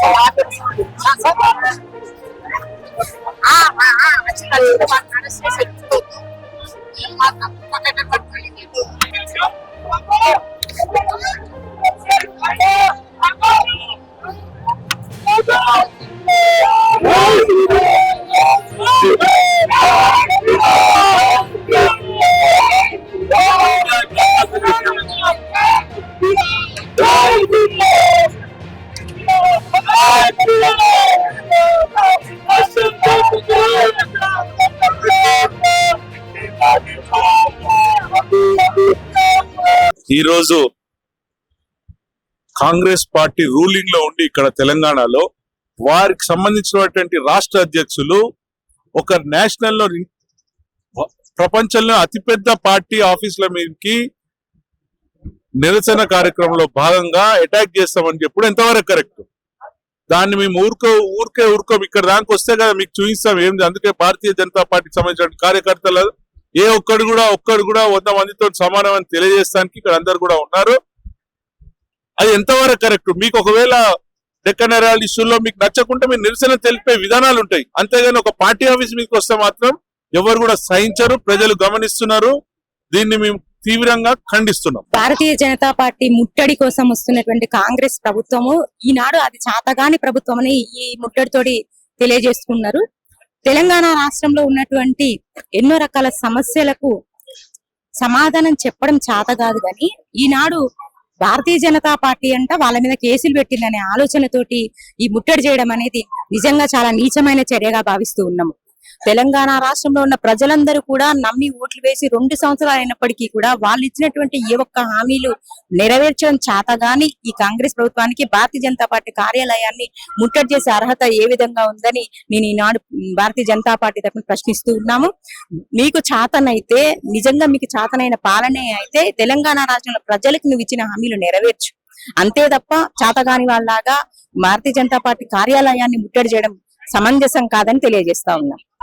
Ah, ah, ah, vai te dar uma cara assim, ఈరోజు Congress party రూలింగ్లో ఉండి ఇక్కడ తెలంగాణలో వారికి సంబంధించినటువంటి రాష్ట్ర అధ్యక్షులు ఒక నేషనల్లో ప్రపంచంలో అతిపెద్ద పార్టీ ఆఫీసుల మీదకి నిరసన కార్యక్రమంలో భాగంగా అటాక్ చేస్తామని చెప్పుడు ఎంతవరకు కరెక్ట్? దాన్ని మేము ఊరుకో ఊరికే ఊరుకో. ఇక్కడ దానికి వస్తే కదా మీకు చూపిస్తాం ఏంది. అందుకే భారతీయ జనతా పార్టీకి సంబంధించిన కార్యకర్తలు ఏ ఒక్కడు కూడా ఒక్కడు కూడా వంద మందితో సమానం అని తెలియజేస్తానికి ఇక్కడ అందరు కూడా ఉన్నారు. అది ఎంతవరకు కరెక్ట్? మీకు ఒకవేళ డెక్కనరాల ఇష్యూల్లో మీకు నచ్చకుంటే మీరు నిరసన తెలిపే విధానాలు ఉంటాయి. అంతేగాని ఒక పార్టీ ఆఫీస్ మీకు వస్తే మాత్రం ఎవరు కూడా సహించరు ప్రజలు గమనిస్తున్నారు. దీన్ని మేము తీవ్రంగా ఖండిస్తున్నాం. భారతీయ జనతా పార్టీ ముట్టడి కోసం వస్తున్నటువంటి కాంగ్రెస్ ప్రభుత్వము ఈనాడు అది చాతగాని ప్రభుత్వం అని ఈ ముట్టడితోటి తెలియజేసుకున్నారు. తెలంగాణ రాష్ట్రంలో ఉన్నటువంటి ఎన్నో రకాల సమస్యలకు సమాధానం చెప్పడం చేత కాదు కానీ ఈనాడు భారతీయ జనతా పార్టీ అంట వాళ్ళ మీద కేసులు పెట్టిందనే ఆలోచనతోటి ఈ ముట్టడి చేయడం అనేది నిజంగా చాలా నీచమైన చర్యగా భావిస్తూ ఉన్నాము. తెలంగాణ రాష్ట్రంలో ఉన్న ప్రజలందరూ కూడా నమ్మి ఓట్లు వేసి రెండు సంవత్సరాలు అయినప్పటికీ కూడా వాళ్ళు ఇచ్చినటువంటి ఏ ఒక్క హామీలు నెరవేర్చడం చేతగాని ఈ కాంగ్రెస్ ప్రభుత్వానికి భారతీయ జనతా పార్టీ కార్యాలయాన్ని ముట్టడి చేసే అర్హత ఏ విధంగా ఉందని నేను ఈనాడు భారతీయ జనతా పార్టీ తరఫున ప్రశ్నిస్తూ ఉన్నాము. మీకు చాతనైతే నిజంగా మీకు చాతనైన పాలనే అయితే తెలంగాణ రాష్ట్రంలో ప్రజలకు నువ్వు ఇచ్చిన హామీలు నెరవేర్చు. అంతే తప్ప చాతగాని వాళ్ళలాగా భారతీయ జనతా పార్టీ కార్యాలయాన్ని ముట్టడి చేయడం సమంజసం కాదని తెలియజేస్తా ఉన్నా.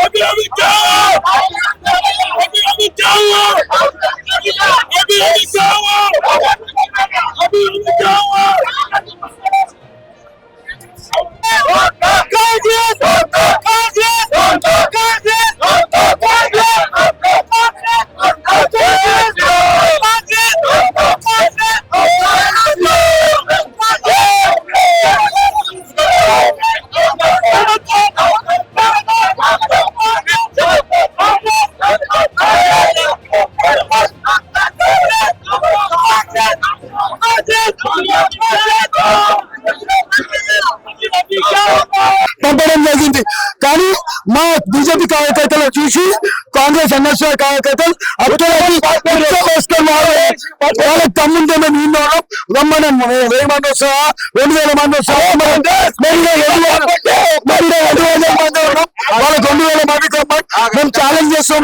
Obi Obi Tower! Obi Obi Tower! Happy అప్పుడప్పుడు వేసుకొని వాళ్ళు తమ్ముంటే మేము విన్నాం రమ్మని వెయ్యి మంది వస్తారా? రెండు వేల మంది ఉన్నాం వాళ్ళకి రెండు వేల మంది మేము ఛాలెంజ్ చేస్తాం.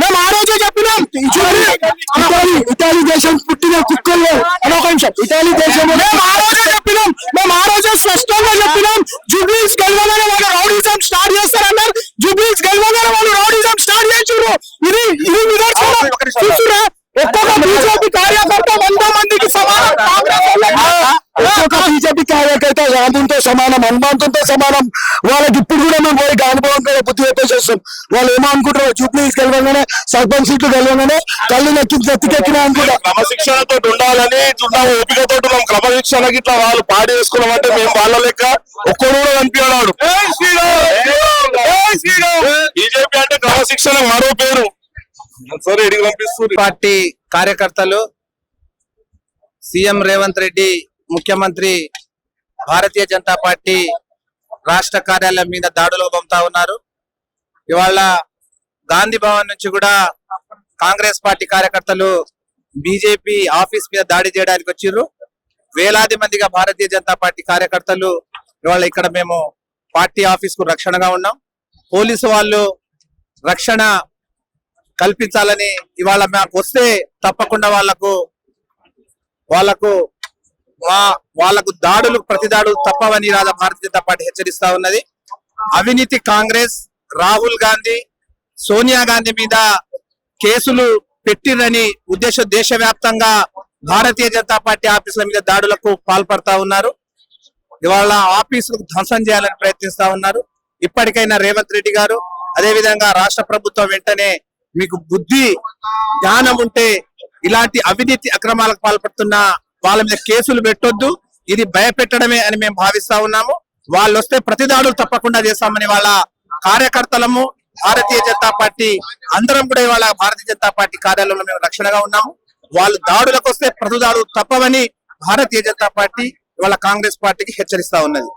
మేము ఆ రోజే చెప్పినాం. ఇటాలీ దేశం పుట్టిన కుక్కలు అని ఒక నిమిషం. ఇటాలీ దేశం మేము ఆ రోజే చెప్పినాం మేము ఆ రోజే స్పష్టంగా చెప్పినాం జూబ్లీస్ గెలవగానే వాళ్ళు రౌడీజం స్టార్ట్ చేస్తారన్నారు. జూబ్లీస్ గెలవగానే వాళ్ళు రౌడీజం స్టార్ట్ చేసారు ఇది ఇది నిదర్శనం. ఒక్కొక్క బీజేపీ కార్యకర్త వంద మందికి సమానం. ఒక్కొక్క బీజేపీ కార్యకర్త గాంధీతో సమానం హనుమంతుతో సమానం. వాళ్ళకి ఇప్పుడు కూడా మేము చెప్పేసేస్తాం వాళ్ళు ఏమో అనుకుంటారు జూబ్లీస్ గెలవగానే సర్పంచ్ సీట్లు గెలవగానే కళ్ళు నెక్కి నెత్తికెక్కినా అనుకుంటా. క్రమశిక్షణతో ఉండాలని ఓపికతో ఉన్నాం క్రమశిక్షణకి ఇట్లా వాళ్ళు పాడి వేసుకున్నామంటే మేము వాళ్ళ లెక్క ఒక్కడు కూడా కనిపించాడు. బీజేపీ అంటే క్రమశిక్షణ మరో పేరు. సరే ఇడికి పంపిస్తుంది పార్టీ కార్యకర్తలు సీఎం రేవంత్ రెడ్డి ముఖ్యమంత్రి భారతీయ జనతా పార్టీ రాష్ట్ర కార్యాలయం మీద దాడులు పంపుతా ఉన్నారు. ఇవాళ గాంధీ భవన్ నుంచి కూడా కాంగ్రెస్ పార్టీ కార్యకర్తలు బీజేపీ ఆఫీస్ మీద దాడి చేయడానికి వచ్చిర్రు. వేలాది మందిగా భారతీయ జనతా పార్టీ కార్యకర్తలు ఇవాళ ఇక్కడ మేము పార్టీ ఆఫీస్కు రక్షణగా ఉన్నాం. పోలీసు వాళ్ళు రక్షణ కల్పించాలని ఇవాళ మాకు వస్తే తప్పకుండా వాళ్ళకు వాళ్ళకు వాళ్ళకు దాడులు ప్రతి దాడులు తప్పవని రాజా భారతీయ జనతా పార్టీ హెచ్చరిస్తా ఉన్నది. అవినీతి కాంగ్రెస్ రాహుల్ గాంధీ సోనియా గాంధీ మీద కేసులు పెట్టిరని ఉద్దేశ దేశవ్యాప్తంగా భారతీయ జనతా పార్టీ ఆఫీసుల మీద దాడులకు పాల్పడతా ఉన్నారు. ఇవాళ ఆఫీసులకు ధ్వంసం చేయాలని ప్రయత్నిస్తా ఉన్నారు. ఇప్పటికైనా రేవంత్ రెడ్డి గారు అదే విధంగా రాష్ట్ర ప్రభుత్వం వెంటనే మీకు బుద్ధి జ్ఞానం ఉంటే ఇలాంటి అవినీతి అక్రమాలకు పాల్పడుతున్న వాళ్ళ మీద కేసులు పెట్టొద్దు. ఇది భయపెట్టడమే అని మేము భావిస్తా ఉన్నాము. వాళ్ళు వస్తే ప్రతిదాడులు తప్పకుండా చేస్తామని వాళ్ళ కార్యకర్తలము భారతీయ జనతా పార్టీ అందరం కూడా ఇవాళ భారతీయ జనతా పార్టీ కార్యాలయంలో మేము రక్షణగా ఉన్నాము. వాళ్ళు దాడులకు వస్తే ప్రతిదాడులు తప్పవని భారతీయ జనతా పార్టీ ఇవాళ కాంగ్రెస్ పార్టీకి హెచ్చరిస్తా ఉన్నది.